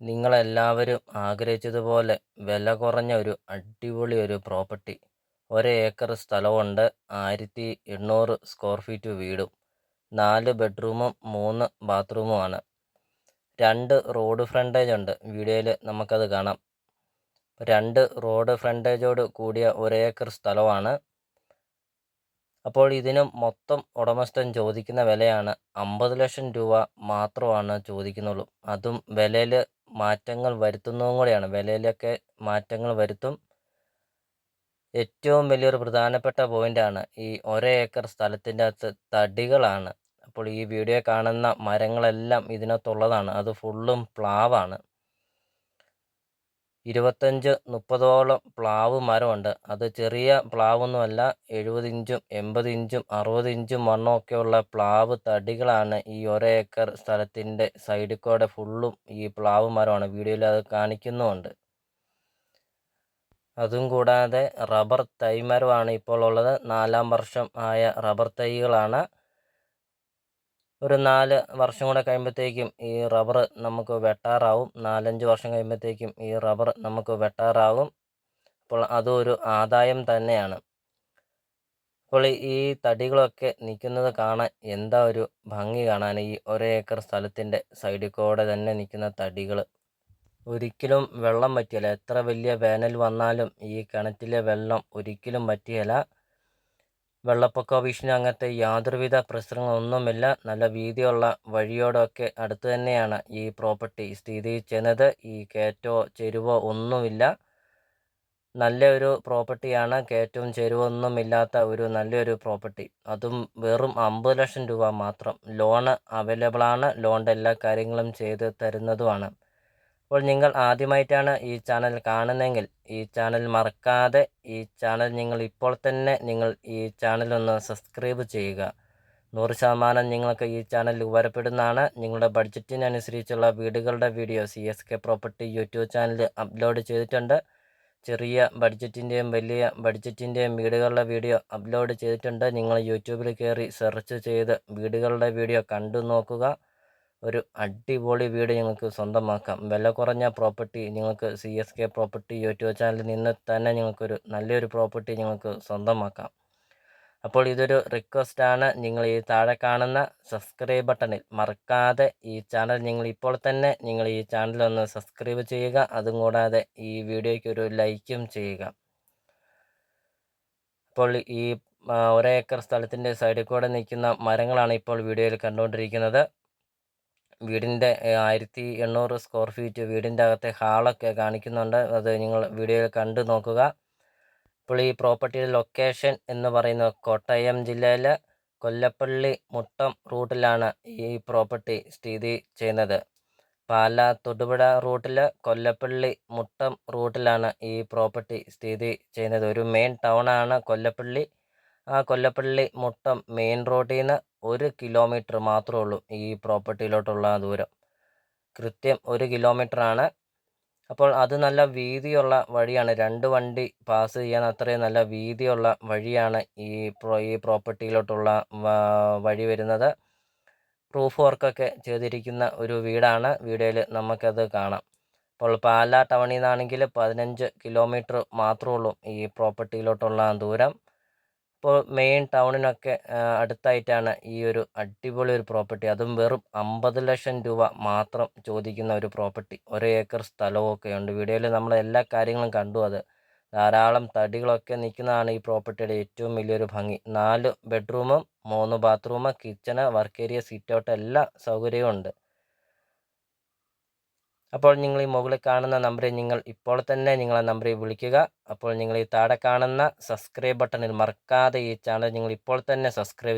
നിങ്ങളെല്ലാവരും ആഗ്രഹിച്ചതുപോലെ വില കുറഞ്ഞ ഒരു അടിപൊളി ഒരു പ്രോപ്പർട്ടി. ഒരു ഏക്കർ സ്ഥലമുണ്ട്. ആയിരത്തി എണ്ണൂറ് സ്ക്വയർ ഫീറ്റ് വീടും. നാല് ബെഡ്റൂമും മൂന്ന് ബാത്റൂമുമാണ്. രണ്ട് റോഡ് ഫ്രണ്ടേജ് ഉണ്ട്. വീഡിയോയിൽ നമുക്കത് കാണാം. രണ്ട് റോഡ് ഫ്രണ്ടേജോട് കൂടിയ ഒരു ഏക്കർ സ്ഥലമാണ്. അപ്പോൾ ഇതിനും മൊത്തം ഉടമസ്ഥൻ ചോദിക്കുന്ന വിലയാണ്. അമ്പത് ലക്ഷം രൂപ മാത്രമാണ് ചോദിക്കുന്നുള്ളൂ. അതും വിലയിൽ മാറ്റങ്ങൾ വരുത്തുന്നതും കൂടെയാണ്. വിലയിലൊക്കെ മാറ്റങ്ങൾ വരുത്തും. ഏറ്റവും വലിയൊരു പ്രധാനപ്പെട്ട പോയിന്റാണ് ഈ ഒരേ ഏക്കർ സ്ഥലത്തിന്റെ അകത്ത് തടികളാണ്. അപ്പോൾ ഈ വീഡിയോ കാണുന്ന മരങ്ങളെല്ലാം ഇതിനകത്തുള്ളതാണ്. അത് ഫുള്ളും പ്ലാവാണ്. ഇരുപത്തഞ്ച് മുപ്പതോളം പ്ലാവ് മരമുണ്ട്. അത് ചെറിയ പ്ലാവൊന്നുമല്ല എഴുപത് ഇഞ്ചും എൺപത് ഇഞ്ചും അറുപത് ഇഞ്ചും വണ്ണമൊക്കെയുള്ള പ്ലാവ് തടികളാണ് ഈ ഒരേ ഏക്കർ സ്ഥലത്തിന്റെ സൈഡിൽ കൂടെ ഫുള്ളും ഈ പ്ലാവ് മരമാണ്. വീഡിയോയിൽ അത് കാണിക്കുന്നുമുണ്ട്. അതും കൂടാതെ റബ്ബർ തൈ മരമാണ് ഇപ്പോൾ ഉള്ളത്. നാലാം വർഷം ആയ റബ്ബർ തൈകളാണ്. ഒരു നാല് വർഷം കൂടെ കഴിയുമ്പോഴത്തേക്കും ഈ റബ്ബർ നമുക്ക് വെട്ടാറാവും. നാലഞ്ച് വർഷം കഴിയുമ്പോഴത്തേക്കും ഈ റബ്ബർ നമുക്ക് വെട്ടാറാവും. അപ്പോൾ അതും ഒരു ആദായം തന്നെയാണ്. അപ്പോൾ ഈ തടികളൊക്കെ നിൽക്കുന്നത് കാണാൻ എന്താ ഒരു ഭംഗി കാണാൻ ഈ ഒരേ ഏക്കർ സ്ഥലത്തിന്റെ സൈഡിൽ കൂടെ തന്നെ നിൽക്കുന്ന തടികൾ. ഒരിക്കലും വെള്ളം പറ്റിയല്ല എത്ര വലിയ വേനൽ വന്നാലും ഈ കിണറ്റിലെ വെള്ളം ഒരിക്കലും പറ്റിയല്ല വെള്ളപ്പൊക്ക ഭീഷണി അങ്ങനത്തെ യാതൊരുവിധ പ്രശ്നങ്ങളൊന്നുമില്ല നല്ല വീതിയുള്ള വഴിയോടൊക്കെ അടുത്ത് തന്നെയാണ് ഈ പ്രോപ്പർട്ടി സ്ഥിതി ചെയ്യുന്നത്. ഈ കയറ്റോ ചെരുവോ ഒന്നുമില്ല. നല്ല ഒരു പ്രോപ്പർട്ടിയാണ്. കയറ്റവും ചെരുവൊന്നുമില്ലാത്ത ഒരു നല്ലൊരു പ്രോപ്പർട്ടി. അതും വെറും അമ്പത് ലക്ഷം രൂപ മാത്രം. ലോണ് അവൈലബിളാണ്. ലോണിന്റെ എല്ലാ കാര്യങ്ങളും ചെയ്ത് തരുന്നതുമാണ്. അപ്പോൾ നിങ്ങൾ ആദ്യമായിട്ടാണ് ഈ ചാനൽ കാണുന്നതെങ്കിൽ ഈ ചാനൽ മറക്കാതെ ഈ ചാനൽ നിങ്ങൾ ഇപ്പോൾ തന്നെ നിങ്ങൾ ഈ ചാനൽ ഒന്ന് സബ്സ്ക്രൈബ് ചെയ്യുക. നൂറ് ശതമാനം നിങ്ങൾക്ക് ഈ ചാനൽ ഉപകാരപ്പെടുന്നതാണ്. നിങ്ങളുടെ ബഡ്ജറ്റിനനുസരിച്ചുള്ള വീടുകളുടെ video C S K property YouTube channel upload ചെയ്തിട്ടുണ്ട്. ചെറിയ ബഡ്ജറ്റിന്റെയും വലിയ ബഡ്ജറ്റിന്റെയും വീടുകളുടെ വീഡിയോ അപ്ലോഡ് ചെയ്തിട്ടുണ്ട്. നിങ്ങൾ യൂട്യൂബിൽ കയറി സെർച്ച് ചെയ്ത് വീടുകളുടെ വീഡിയോ കണ്ടു നോക്കുക. ഒരു അടിപൊളി വീട് നിങ്ങൾക്ക് സ്വന്തമാക്കാം. വില കുറഞ്ഞ പ്രോപ്പർട്ടി നിങ്ങൾക്ക് C S K property YouTube ചാനലിൽ നിന്ന് തന്നെ നിങ്ങൾക്കൊരു നല്ലൊരു പ്രോപ്പർട്ടി നിങ്ങൾക്ക് സ്വന്തമാക്കാം. അപ്പോൾ ഇതൊരു റിക്വസ്റ്റ് ആണ്. നിങ്ങൾ ഈ താഴെ കാണുന്ന സബ്സ്ക്രൈബ് ബട്ടണിൽ മറക്കാതെ ഈ ചാനൽ നിങ്ങൾ ഇപ്പോൾ തന്നെ നിങ്ങൾ ഈ ചാനൽ ഒന്ന് സബ്സ്ക്രൈബ് ചെയ്യുക. അതും കൂടാതെ ഈ വീഡിയോയ്ക്ക് ഒരു ലൈക്കും ചെയ്യുക. അപ്പോൾ ഈ ഒരേ ഏക്കർ സ്ഥലത്തിന്റെ സൈഡിൽ കൂടെ നിൽക്കുന്ന മരങ്ങളാണ് ഇപ്പോൾ വീഡിയോയിൽ കണ്ടുകൊണ്ടിരിക്കുന്നത്. വീടിന്റെ ആയിരത്തി എണ്ണൂറ് സ്ക്വയർ ഫീറ്റ് വീടിന്റെ അകത്തെ ഹാളൊക്കെ കാണിക്കുന്നുണ്ട്. അത് നിങ്ങൾ വീഡിയോയിൽ കണ്ടു നോക്കുക. ഇപ്പോൾ ഈ പ്രോപ്പർട്ടിയുടെ ലൊക്കേഷൻ എന്ന് പറയുന്നത് കോട്ടയം ജില്ലയിലെ കൊല്ലപ്പള്ളി മുട്ടം റൂട്ടിലാണ് ഈ പ്രോപ്പർട്ടി സ്ഥിതി ചെയ്യുന്നത്. പാല തൊടുപുഴ റൂട്ടിൽ കൊല്ലപ്പള്ളി മുട്ടം റൂട്ടിലാണ് ഈ പ്രോപ്പർട്ടി സ്ഥിതി ചെയ്യുന്നത്. ഒരു മെയിൻ ടൗണാണ് കൊല്ലപ്പള്ളി. ആ കൊല്ലപ്പള്ളി മുട്ടം മെയിൻ റോഡിൽ നിന്ന് ഒരു കിലോമീറ്റർ മാത്രമേ ഉള്ളൂ ഈ പ്രോപ്പർട്ടിയിലോട്ടുള്ള ദൂരം. കൃത്യം ഒരു ആണ്. അപ്പോൾ അത് നല്ല വീതിയുള്ള വഴിയാണ്. രണ്ട് വണ്ടി പാസ് ചെയ്യാൻ അത്രയും നല്ല വീതിയുള്ള വഴിയാണ് ഈ പ്രോ ഈ പ്രോപ്പർട്ടിയിലോട്ടുള്ള വഴി വരുന്നത്. പ്രൂഫ് വർക്കൊക്കെ ചെയ്തിരിക്കുന്ന ഒരു വീടാണ്. വീഡിയോയിൽ നമുക്കത് കാണാം. അപ്പോൾ പാലാ ടൗണിൽ നിന്നാണെങ്കിൽ പതിനഞ്ച് കിലോമീറ്റർ മാത്രമേ ഉള്ളൂ ഈ പ്രോപ്പർട്ടിയിലോട്ടുള്ള ദൂരം. ഇപ്പോൾ മെയിൻ ടൗണിനൊക്കെ അടുത്തായിട്ടാണ് ഈ ഒരു അടിപൊളി ഒരു പ്രോപ്പർട്ടി അതും വെറും അമ്പത് ലക്ഷം രൂപ മാത്രം ചോദിക്കുന്ന ഒരു പ്രോപ്പർട്ടി ഒരു ഏക്കർ സ്ഥലമൊക്കെ ഉണ്ട്. വീഡിയോയിൽ നമ്മൾ എല്ലാ കാര്യങ്ങളും കണ്ടു അത്. ധാരാളം തടികളൊക്കെ നിൽക്കുന്നതാണ് ഈ പ്രോപ്പർട്ടിയുടെ ഏറ്റവും വലിയൊരു ഭംഗി. നാല് ബെഡ്റൂമും മൂന്ന് bathroom kitchen work area sit out എല്ലാ സൗകര്യവും ഉണ്ട്. അപ്പോൾ നിങ്ങൾ ഈ മുകളിൽ കാണുന്ന നമ്പറിൽ നിങ്ങൾ ഇപ്പോൾ തന്നെ നിങ്ങളെ നമ്പറിൽ വിളിക്കുക. അപ്പോൾ നിങ്ങൾ ഈ താഴെ കാണുന്ന സബ്സ്ക്രൈബ് ബട്ടണിൽ മറക്കാതെ ഈ ചാനൽ നിങ്ങൾ ഇപ്പോൾ തന്നെ സബ്സ്ക്രൈബ്